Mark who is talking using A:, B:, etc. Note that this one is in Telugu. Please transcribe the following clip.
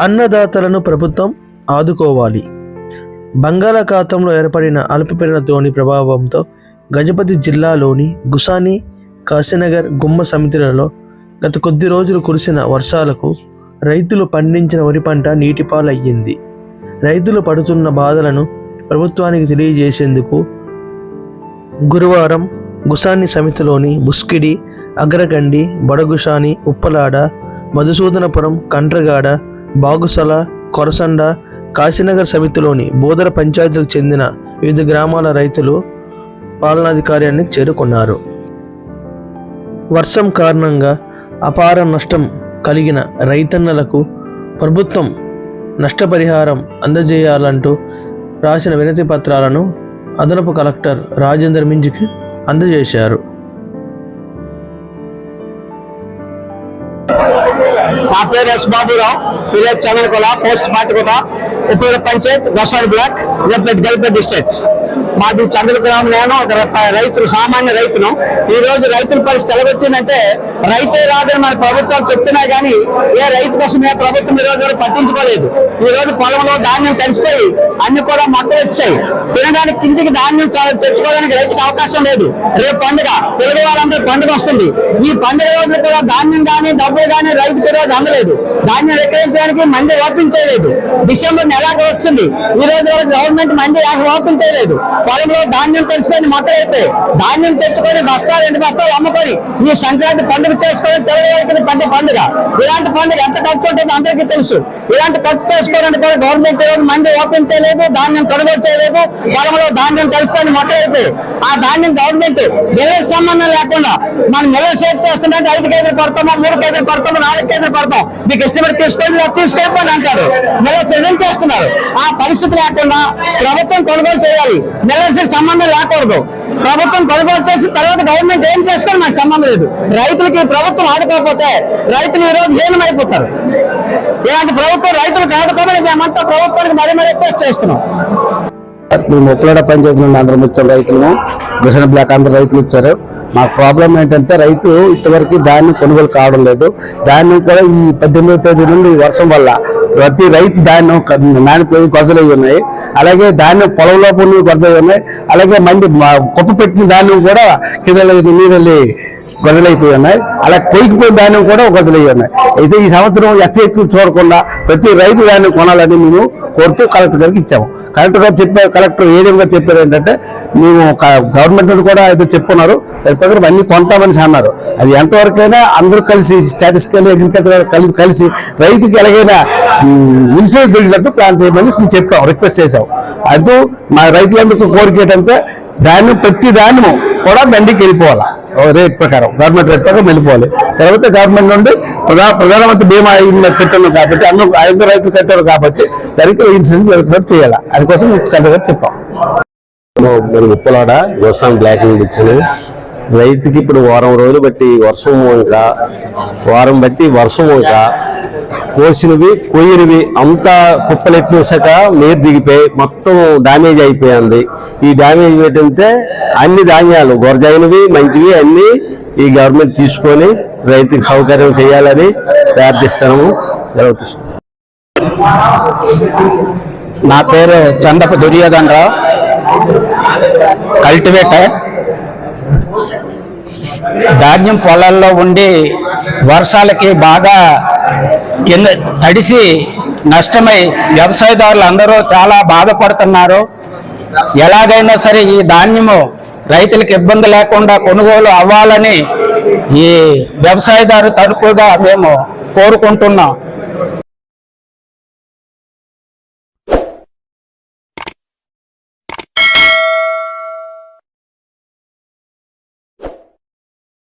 A: అన్నదాతలను ప్రభుత్వం ఆదుకోవాలి. బంగాళాఖాతంలో ఏర్పడిన అల్పపీడన ద్రోణి ప్రభావంతో గజపతి జిల్లాలోని గుసాని కాశీనగర్ గుమ్మ సమితులలో గత కొద్ది రోజులు కురిసిన వర్షాలకు రైతులు పండించిన వరి పంట నీటిపాలయ్యింది. రైతులు పడుతున్న బాధలను ప్రభుత్వానికి తెలియజేసేందుకు గురువారం గుసాని సమితిలోని బుస్కిడి అగ్రగండి బడగుషాని ఉప్పలాడ మధుసూదనపురం కండ్రగాడ బాగుసల కొరసండ కాశీనగర్ సమితిలోని బోధర పంచాయతీలకు చెందిన వివిధ గ్రామాల రైతులు పాలనాధికార్యానికి చేరుకున్నారు. వర్షం కారణంగా అపార నష్టం కలిగిన రైతన్నలకు ప్రభుత్వం నష్టపరిహారం అందజేయాలంటూ రాసిన వినతి పత్రాలను అదనపు కలెక్టర్ రాజేందర్ మింజుకి అందజేశారు.
B: నా పేరు S Baburao. Village Chandrakula post Matikota ఉపయోగ పంచాయత్ గోసారి బ్లాక్ గల్పేట్ గల్పేట్ డిస్ట్రిక్ట్. మాది చంద్రకులం నేను ఒక రైతులు సామాన్య రైతును ఈ రోజు రైతుల పరిస్థితి ఎలాగొచ్చిందంటే రైతే రాదని మన ప్రభుత్వాలు చెప్తున్నా కానీ ఏ రైతు కోసం ఏ ప్రభుత్వం ఈ రోజు పట్టించుకోలేదు. ఈ రోజు పొలంలో ధాన్యం తెలిసిపోయి అన్ని కూడా మొక్కలు వచ్చాయి. తినడానికి కిందికి ధాన్యం తెచ్చుకోవడానికి రైతుకు అవకాశం లేదు. రేపు పండుగ తెలుగు వాళ్ళందరూ పండుగ వస్తుంది. ఈ పండుగ రోజులు కూడా ధాన్యం కానీ డబ్బులు కానీ రైతుకి రోజు అందలేదు. ధాన్యం విక్రయించడానికి మంది ఓపించలేదు డిసెంబర్ నెలాకి వచ్చింది. ఈ రోజు వరకు గవర్నమెంట్ మంది ఓపించలేదు పొలంలో ధాన్యం తెలిసిపోయింది మొక్కలు అయితే ధాన్యం తెచ్చుకొని బస్తాలు రెండు బస్తాలు అమ్ముకొని ఈ సంక్రాంతి పండుగ చేసుకొని తెలుగు వారికి పెద్ద పండుగ. ఇలాంటి పండుగ ఎంత ఖర్చు ఉంటుందో అందరికీ తెలుసు. ఇలాంటి ఖర్చు చేసుకోవడానికి కూడా గవర్నమెంట్ ఈరోజు మండి మంది ఓపెన్ చేయలేదు ధాన్యం కొనుగోలు చేయలేదు పొలంలో ధాన్యం కలుసుకొని మొక్కలు ఆ ధాన్యం గవర్నమెంట్ మిల్లర్ సంబంధం లేకుండా మనం మిల్లర్ సేట్ చేస్తుంటే ఐదు కేజీలు పడతామో మూడు కేజీలు పడతామో నాలుగు కేజీలు పడతాం మీకు ఇష్టపడి తీసుకోండి లేదా తీసుకెళ్ళిపోండి అంటారు. మిల్లర్స్ సిద్ధం చేస్తున్నారు. ఆ పరిస్థితి లేకుండా ప్రభుత్వం కొనుగోలు చేయాలి. మిల్లర్స్ సంబంధం లేకూడదు. ప్రభుత్వం కొనుగోలు చేసిన తర్వాత గవర్నమెంట్ ఏం చేసుకొని మాకు సంబంధం లేదు. రైతులకి ప్రభుత్వం ఆదుకోకపోతే రైతులు ఈరోజు రోజు హీనమైపోతారు. ఇలాంటి ప్రభుత్వం రైతులకు ఆదుకోమని మేమంతా ప్రభుత్వానికి మరీ మరీ రిక్వెస్ట్ చేస్తున్నాం.
C: మేము మొక్కలాడ పంచాయతీ అందరం వచ్చాం రైతులను మిషన్ బ్లాక్ అందరు రైతులు వచ్చారు మా ప్రాబ్లం ఏంటంటే రైతు ఇంతవరకు ధాన్యం కొనుగోలు కావడం లేదు. ధాన్యం కూడా ఈ పద్దెనిమిదవ తేదీ నుండి వర్షం వల్ల ప్రతి రైతు ధాన్యం నానిపోయి గొజలై ఉన్నాయి. అలాగే ధాన్యం పొలంలోపు కొన్ని గొజలై ఉన్నాయి. అలాగే మంది మా- కుప్ప పెట్టిన ధాన్యం కూడా కింద నీళ్ళి గొడవలైపోయి ఉన్నాయి అలా కొలికిపోయిన ధాన్యం కూడా గొడవలయ్యి ఉన్నాయి. అయితే ఈ సంవత్సరం ఎఫ్ఏక్యూ చూడకుండా ప్రతి రైతు ధాన్యం కొనాలని మేము కోరుతూ కలెక్టర్ గారికి ఇచ్చాము. కలెక్టర్ గారు చెప్పారు కలెక్టర్ ఏడియం గారు చెప్పారు ఏంటంటే మేము గవర్నమెంట్ కూడా ఏదో చెప్పున్నారు దాని ప్రకారం అన్ని కొంటామని అన్నారు. అది ఎంతవరకైనా అందరూ కలిసి స్టాటిస్టికల్ అగ్రికల్చర్ కలిపి కలిసి రైతుకి ఎలాగైనా ఇన్సూరెన్స్ బిల్డినట్టు ప్లాన్ చేయమని చెప్పాం రిక్వెస్ట్ చేశాం అంటూ మా రైతులందరికీ కోరిక ఏంటంటే ధాన్యం ప్రతి ధాన్యము కూడా బండికి వెళ్ళిపోవాలి. రేట్ ప్రకారం. గవర్నమెంట్ రేట్ ప్రకారం వెళ్ళిపోవాలి. తర్వాత గవర్నమెంట్ నుండి ప్రధా ప్రధానమంత్రి బీమా అయింది పెట్టాను కాబట్టి అందరూ ఐదు రైతులు కట్టారు కాబట్టి దరిద్ర ఇన్సూరెన్స్ వెరిఫికేట్ చేయాలి అందుకోసం కలెక్టర్ చెప్పాం.
D: మరి ఉప్పలాడ వ్యవసాయం బ్లాక్ రైతుకి ఇప్పుడు వారం రోజులు బట్టి వర్షం వంక వారం బట్టి వర్షం వంక కోసినవి కొయ్యినవి అంతా కుప్పలెట్టిసాక నీరు దిగిపోయి మొత్తం డామేజ్ అయిపోయింది. ఈ డామేజ్ ఏంటంటే అన్ని ధాన్యాలు గొరజైనవి మంచివి అన్నీ ఈ గవర్నమెంట్ తీసుకొని రైతుకి సౌకర్యం చేయాలని ప్రార్థిస్తాము జరుగుతుంది.
B: నా పేరు చందప దుర్యోధన్ రావు. కల్టివేటర్ ధాన్యం పొలాల్లో ఉండి వర్షాలకి బాగా కింద తడిసి నష్టమై వ్యవసాయదారులు అందరూ చాలా బాధపడుతున్నారు. ఎలాగైనా సరే ఈ ధాన్యము రైతులకు ఇబ్బంది లేకుండా కొనుగోలు అవ్వాలని ఈ వ్యవసాయదారు తరపుగా మేము కోరుకుంటున్నాం.